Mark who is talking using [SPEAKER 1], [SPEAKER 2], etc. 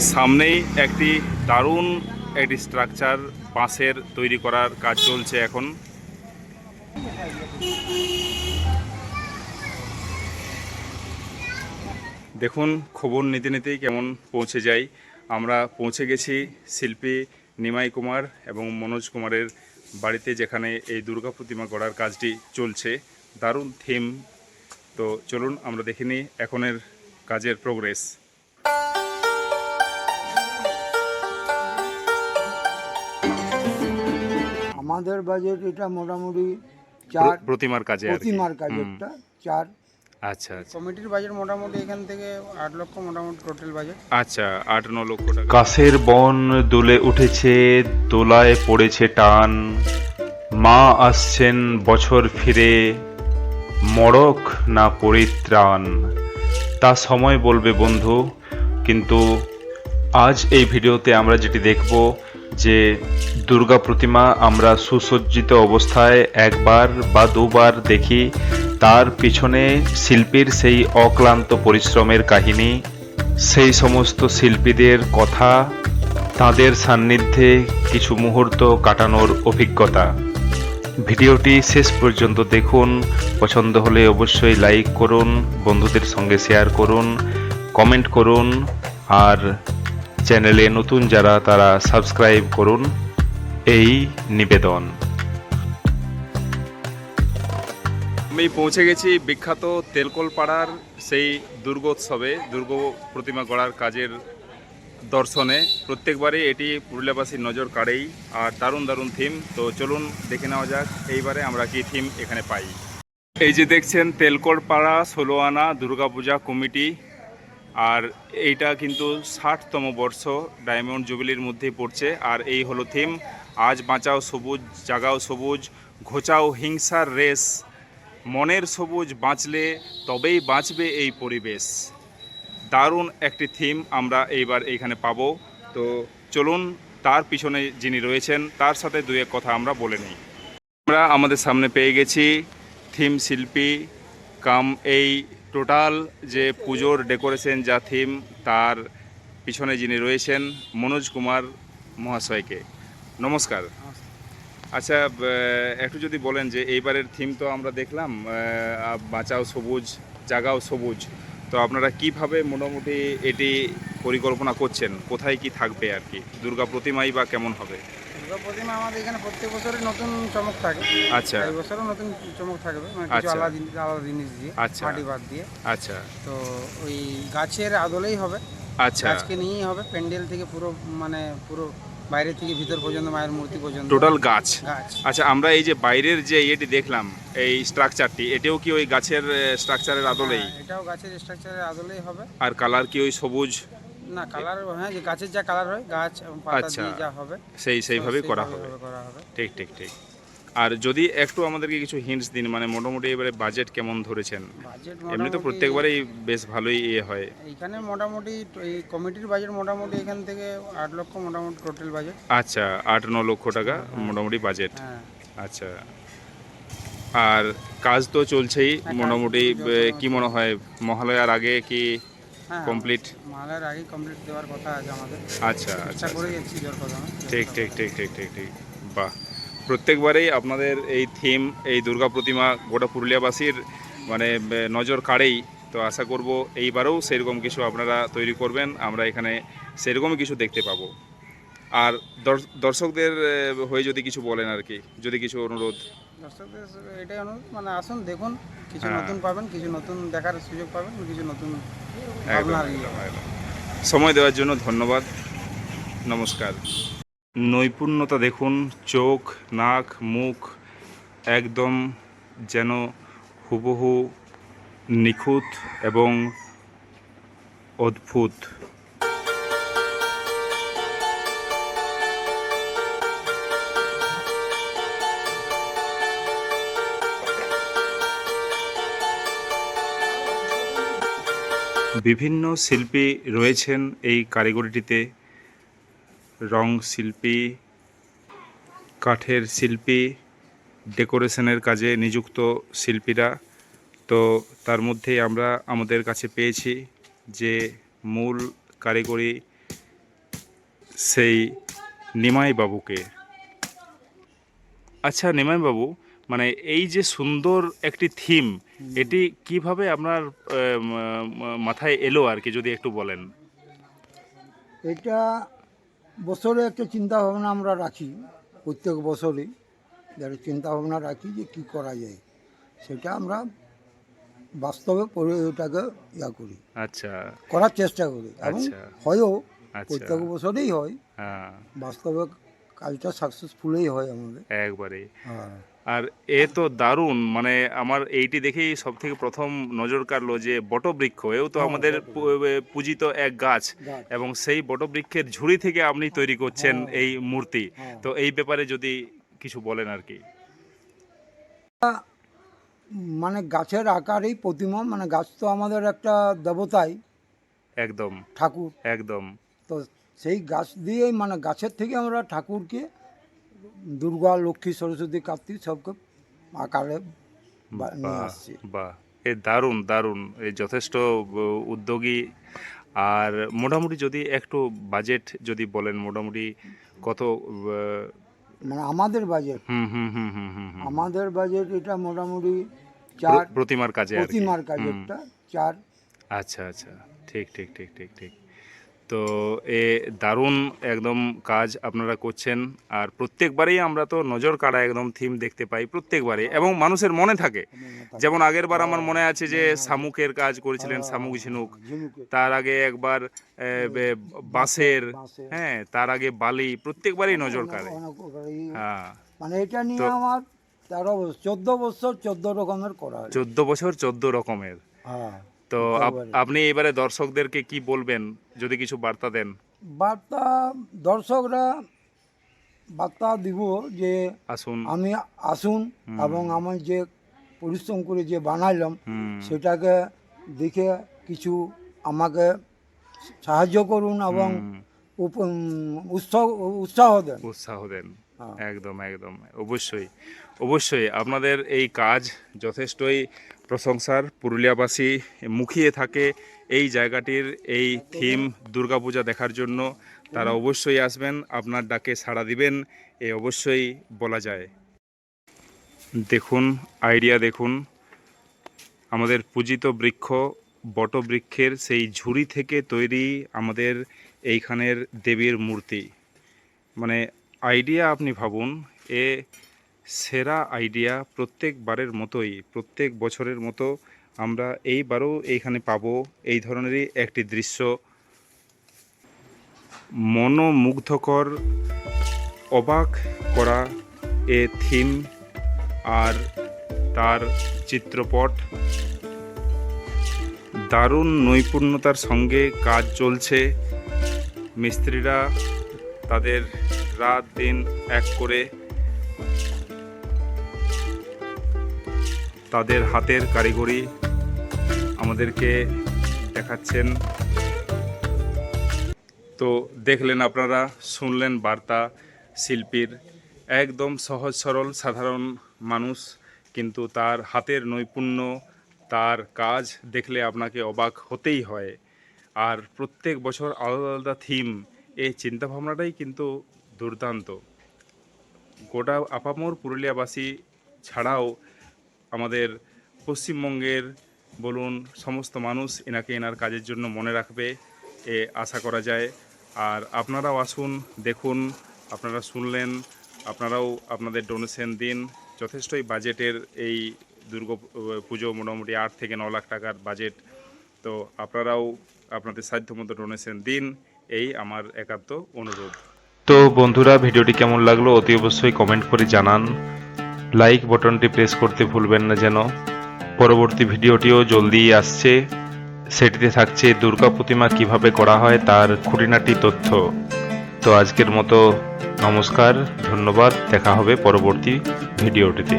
[SPEAKER 1] সামনেই একটি দারুণ একটি স্ট্রাকচার বাঁশের তৈরি করার কাজ চলছে এখন। দেখুন, খবর নিতে নিতেই কেমন পৌঁছে যাই আমরা পৌঁছে গেছি শিল্পী নিমাই কুমার এবং মনোজ কুমারের বাড়িতে যেখানে এই দুর্গা প্রতিমা গড়ার কাজটি চলছে। দারুণ থিম তো চলুন, আমরা দেখিনি এখনের কাজের প্রোগ্রেস
[SPEAKER 2] আমাদের বাজেট এটা মোটামুটি চার
[SPEAKER 1] প্রতিমার কাজে।
[SPEAKER 2] প্রতিমার কাজেরটা চার।
[SPEAKER 1] আচ্ছা আচ্ছা।
[SPEAKER 3] কমিটির বাজেট মোটামুটি এখান থেকে আট লক্ষ মোটামুটি টোটাল বাজেট
[SPEAKER 1] আচ্ছা আট ন লক্ষ টাকা।
[SPEAKER 4] কাশের বন দুলে উঠেছে দোলায় পড়েছে টান। মা আসছেন বছর ফিরে মড়ক না পরিত্রাণ। তা সময় বলবে বন্ধু কিন্তু আজ এই ভিডিওতে আমরা যেটি দেখব যে দুর্গা প্রতিমা আমরা সুসজ্জিত অবস্থায় একবার বা দুবার দেখি, তার পিছনে শিল্পীর সেই অক্লান্ত পরিশ্রমের কাহিনী, সেই সমস্ত শিল্পীদের কথা, তাদের সান্নিধ্যে কিছু মুহূর্ত কাটানোর অভিজ্ঞতা। ভিডিওটি শেষ পর্যন্ত দেখুন, পছন্দ হলে অবশ্যই লাইক করুন, বন্ধুদের সঙ্গে শেয়ার করুন, কমেন্ট করুন, আর চ্যানেলে নতুন যারা, তারা সাবস্ক্রাইব করুন। এই নিবেদন।
[SPEAKER 1] আমি পৌঁছে গেছি বিখ্যাত তেলকলপাড়ার সেই দুর্গোৎসবে, দুর্গ প্রতিমা গড়ার কাজের দর্শনে। প্রত্যেকবারই এটি পুরুলিয়াবাসীর নজর কাড়েই, আর দারুণ দারুণ থিম তো চলুন দেখে নেওয়া যাক, এইবারে আমরা কি থিম এখানে পাই। এই যে দেখছেন, তেলকলপাড়া ষোলো আনা দুর্গাপূজা কমিটি। আর এইটা কিন্তু ষাটতম বর্ষ, ডায়মন্ড জুবিলির মধ্যেই পড়ছে। আর এই হলো থিম, আজ বাঁচাও সবুজ, জাগাও সবুজ, ঘোচাও হিংসার রেস মনের সবুজ বাঁচলে তবেই বাঁচবে এই পরিবেশ। দারুণ একটি থিম আমরা এইবার এইখানে পাবো। তো চলুন, তার পিছনে যিনি রয়েছেন, তার সাথে দুই এক কথা আমরা বলে নিই। আমরা আমাদের সামনে পেয়ে গেছি থিম শিল্পী কাম এই টোটাল যে পুজোর ডেকোরেশন যা থিম তার পিছনে যিনি রয়েছেন মনোজ কুমার মহাশয়কে। নমস্কার। আচ্ছা একটু যদি বলেন যে এইবারের থিম তো আমরা দেখলাম বাঁচাও সবুজ, জাগাও সবুজ। তো আপনারা কীভাবে মোটামুটি এটি পরিকল্পনা করছেন? কোথায় কি থাকবে আর কি? দুর্গা প্রতিমাই বা কেমন হবে?
[SPEAKER 3] দুর্গা প্রতিমা আমাদের এখানে প্রত্যেক বছরই নতুন চমক থাকে।
[SPEAKER 1] আচ্ছা।
[SPEAKER 3] এই বছরও নতুন চমক থাকবে। মানে কিছু
[SPEAKER 1] আচ্ছা।
[SPEAKER 3] আলাদা জিনিস আলাদা জিনিস দিয়ে
[SPEAKER 1] আচ্ছা।
[SPEAKER 3] মাটি বাদ দিয়ে।
[SPEAKER 1] আচ্ছা।
[SPEAKER 3] তো ওই গাছের আদলেই হবে।
[SPEAKER 1] আচ্ছা।
[SPEAKER 3] গাছকে নিয়েই হবে। প্যান্ডেল থেকে পুরো মানে পুরো বাইরে থেকে ভিতর পর্যন্ত মায়ের মূর্তি পর্যন্ত।
[SPEAKER 1] টোটাল গাছ। আচ্ছা আমরা এই যে বাইরের যে ইয়েটি দেখলাম এই স্ট্রাকচারটি এটাও কি ওই গাছের স্ট্রাকচারের আদলেই
[SPEAKER 3] হ্যাঁ, এটাও গাছের স্ট্রাকচারের আদলেই হবে।
[SPEAKER 1] আর কালার কি ওই সবুজ?
[SPEAKER 3] না কালার হ্যাঁ যে গাছের যা কালার হয় গাছ পাতা
[SPEAKER 1] আচ্ছা।
[SPEAKER 3] দিয়ে যা হবে
[SPEAKER 1] সেই সেইভাবেই করা
[SPEAKER 3] সেইভাবে
[SPEAKER 1] হবে।
[SPEAKER 3] করা হবে।
[SPEAKER 1] ঠিক ঠিক ঠিক। আর যদি একটু আমাদেরকে কিছু হিন্টস দিন মানে মোটামুটি এবারে বাজেট কেমন ধরেছেন?
[SPEAKER 3] বাজেট
[SPEAKER 1] এমনি তো প্রত্যেকবারেই বেশ ভালোই ইয়ে হয়।
[SPEAKER 3] এইখানে মোটামুটি এই কমিটির বাজেট মোটামুটি এখান থেকে আট লক্ষ মোটামুটি টোটাল বাজেট
[SPEAKER 1] আচ্ছা আট ন লক্ষ টাকা মোটামুটি বাজেট
[SPEAKER 3] হ্যাঁ।
[SPEAKER 1] আচ্ছা। আর কাজ তো চলছেই মোটামুটি
[SPEAKER 3] যত-
[SPEAKER 1] কি মনে হয় মহালয়ার আগে কি
[SPEAKER 3] হ্যাঁ
[SPEAKER 1] কমপ্লিট
[SPEAKER 3] মালের আগে কমপ্লিট দেওয়ার কথা আছে আমাদের।
[SPEAKER 1] আচ্ছা আচ্ছা
[SPEAKER 3] করে যাচ্ছি জোর কদমে
[SPEAKER 1] ঠিক ঠিক ঠিক ঠিক ঠিক ঠিক। বাহ। প্রত্যেকবারেই আপনাদের এই থিম এই দুর্গা প্রতিমা গোটা পুরুলিয়াবাসীর মানে নজর কাড়েই। তো আশা করব এইবারেও সেরকম কিছু আপনারা তৈরি করবেন আমরা এখানে সেরকমই কিছু দেখতে পাবো। আর দর্শকদের হয়ে যদি কিছু বলেন আর কি যদি কিছু অনুরোধ।
[SPEAKER 3] দর্শকদের এটাই অনুরোধ মানে আসুন দেখুন কিছু
[SPEAKER 1] হ্যাঁ।
[SPEAKER 3] নতুন পাবেন কিছু নতুন দেখার সুযোগ পাবেন কিছু নতুন
[SPEAKER 1] সময় দেওয়ার জন্য ধন্যবাদ। নমস্কার। নৈপুণ্যতা দেখুন, চোখ, নাক, মুখ একদম যেন হুবহু নিখুঁত এবং অদ্ভুত। বিভিন্ন শিল্পী রয়েছেন এই কারিগরিটিতে। রং শিল্পী, কাঠের শিল্পী, ডেকোরেশনের কাজে নিযুক্ত শিল্পীরা। তো তার মধ্যে আমরা আমাদের কাছে পেয়েছি যে মূল কারিগরি সেই নিমাই বাবুকে আচ্ছা নিমাই বাবু মানে এই যে সুন্দর একটি থিম এটি কীভাবে আপনার মাথায় এলো আর কি যদি একটু বলেন?
[SPEAKER 2] এটা বছরে একটা চিন্তা ভাবনা আমরা রাখি প্রত্যেক বছরই যারা চিন্তা ভাবনা রাখি যে কি করা যায়। সেটা আমরা বাস্তবে পরে ওটাকে ইয়া করি।
[SPEAKER 1] আচ্ছা।
[SPEAKER 2] করার চেষ্টা করি। এবং
[SPEAKER 1] আচ্ছা।
[SPEAKER 2] হয়ও
[SPEAKER 1] আচ্ছা।
[SPEAKER 2] প্রত্যেক বছরেই হয়।
[SPEAKER 1] হ্যাঁ।
[SPEAKER 2] বাস্তবে কাজটা সাকসেসফুলই হয় আমাদের।
[SPEAKER 1] একবারে
[SPEAKER 2] হ্যাঁ।
[SPEAKER 1] আর এ তো দারুণ মানে আমার এইটি দেখেই সব থেকে প্রথম নজর কাড়লো যে বটবৃক্ষ এও তো
[SPEAKER 2] হ্যাঁ,
[SPEAKER 1] আমাদের পূজিত এক গাছ। এবং সেই বটবৃক্ষের ঝুড়ি থেকে আপনি তৈরি করছেন
[SPEAKER 2] হ্যাঁ।
[SPEAKER 1] এই মূর্তি
[SPEAKER 2] হ্যাঁ।
[SPEAKER 1] তো এই ব্যাপারে যদি কিছু বলেন আর কি
[SPEAKER 2] মানে গাছের আকারেই প্রতিমা মানে গাছ তো আমাদের একটা দেবতাই
[SPEAKER 1] একদম
[SPEAKER 2] ঠাকুর
[SPEAKER 1] একদম
[SPEAKER 2] তো সেই গাছ দিয়েই মানে গাছের থেকে আমরা ঠাকুরকে দুর্গা লক্ষ্মী সরস্বতী কার্তিক সবকে আকারে বা- নিয়ে আসছি।
[SPEAKER 1] বাহ। এ দারুণ দারুণ। এই যথেষ্ট উদ্যোগী। আর মোটামুটি যদি একটু বাজেট যদি বলেন মোটামুটি কত
[SPEAKER 2] মানে আমাদের বাজেট?
[SPEAKER 1] হুম হুম হুম হুম হুম হুম।
[SPEAKER 2] আমাদের বাজেট এটা মোটামুটি চার
[SPEAKER 1] প্রতিমার কাজে
[SPEAKER 2] প্রতিমার
[SPEAKER 1] হুম।
[SPEAKER 2] কাজেরটা চার
[SPEAKER 1] আচ্ছা আচ্ছা। ঠিক ঠিক ঠিক ঠিক ঠিক। তো এ দারুণ একদম কাজ আপনারা করছেন। আর প্রত্যেকবারেই আমরা তো নজর কাড়া একদম থিম দেখতে পাই প্রত্যেকবারে এবং মানুষের মনে থাকে। যেমন আগের বার আমার মনে আছে যে শামুকের কাজ করেছিলেন শামুক ঝিনুক। তার আগে একবার বাঁশের। হ্যাঁ তার আগে বালি প্রত্যেকবারই নজর কাড়ে। হ্যাঁ।
[SPEAKER 2] মানে এটা নিয়ে আমার তেরো বছর চোদ্দ বছর চোদ্দ রকমের করা
[SPEAKER 1] চোদ্দ বছর চোদ্দ রকমের।
[SPEAKER 2] হ্যাঁ।
[SPEAKER 1] তো আপনি এবারে দর্শকদেরকে কি বলবেন? যদি কিছু বার্তা দেন।
[SPEAKER 2] বার্তা দর্শকরা বার্তা দিব যে
[SPEAKER 1] আসুন।
[SPEAKER 2] আমি আসুন এবং আমার যে পরিশ্রম করে যে বানাইলাম সেটাকে দেখে কিছু আমাকে সাহায্য করুন এবং উৎসাহ উৎসাহ দেন।
[SPEAKER 1] উৎসাহ দেন। একদম একদম। অবশ্যই অবশ্যই আপনাদের এই কাজ যথেষ্টই প্রশংসার। পুরুলিয়াবাসী মুখিয়ে থাকে এই জায়গাটির এই থিম দুর্গাপূজা দেখার জন্য। তারা অবশ্যই আসবেন, আপনার ডাকে সাড়া দিবেন, এ অবশ্যই বলা যায়। দেখুন, আইডিয়া দেখুন। আমাদের পূজিত বৃক্ষ, বটবৃক্ষের সেই ঝুড়ি থেকে তৈরি আমাদের এইখানের দেবীর মূর্তি। মানে আইডিয়া আপনি ভাবুন, এ সেরা আইডিয়া প্রত্যেকবারের মতোই, প্রত্যেক বছরের মতো আমরা এইবারও এইখানে পাবো এই ধরনেরই একটি দৃশ্য। মনোমুগ্ধকর, অবাক করা এ থিম আর তার চিত্রপট। দারুণ নৈপুণ্যতার সঙ্গে কাজ চলছে। মিস্ত্রিরা তাদের রাত দিন এক করে তাদের হাতের কারিগরি আমাদেরকে দেখাচ্ছেন। তো দেখলেন আপনারা, শুনলেন বার্তা শিল্পীর। একদম সহজ সরল, সাধারণ মানুষ, কিন্তু তার হাতের নৈপুণ্য, তার কাজ দেখলে আপনাকে অবাক হতেই হয়। আর প্রত্যেক বছর আলাদা আলাদা থিম, এই চিন্তাভাবনাটাই কিন্তু দুর্দান্ত। গোটা আপামর পুরুলিয়াবাসী ছাড়াও আমাদের পশ্চিমবঙ্গের বলুন সমস্ত মানুষ এনাকে এনার কাজের জন্য মনে রাখবে, এ আশা করা যায়। আর আপনারাও আসুন, দেখুন, আপনারা শুনলেন, আপনারাও আপনাদের ডোনেশন দিন। যথেষ্টই বাজেটের এই দুর্গা পুজো মোটামুটি আট থেকে ন লাখ টাকার বাজেট। তো আপনারাও আপনাদের সাধ্যমতো ডোনেশন দিন। এই আমার একান্ত অনুরোধ।
[SPEAKER 4] তো বন্ধুরা, ভিডিওটি কেমন লাগল অতি অবশ্যই কমেন্ট করে জানান। লাইক বটনটি প্রেস করতে ভুলবেন না যেন। পরবর্তী ভিডিওটিও জলদিই আসছে। সেটিতে থাকছে দুর্গা প্রতিমা কীভাবে করা হয় তার খুঁটিনাটি তথ্য। তো আজকের মতো নমস্কার, ধন্যবাদ, দেখা হবে পরবর্তী ভিডিওটিতে।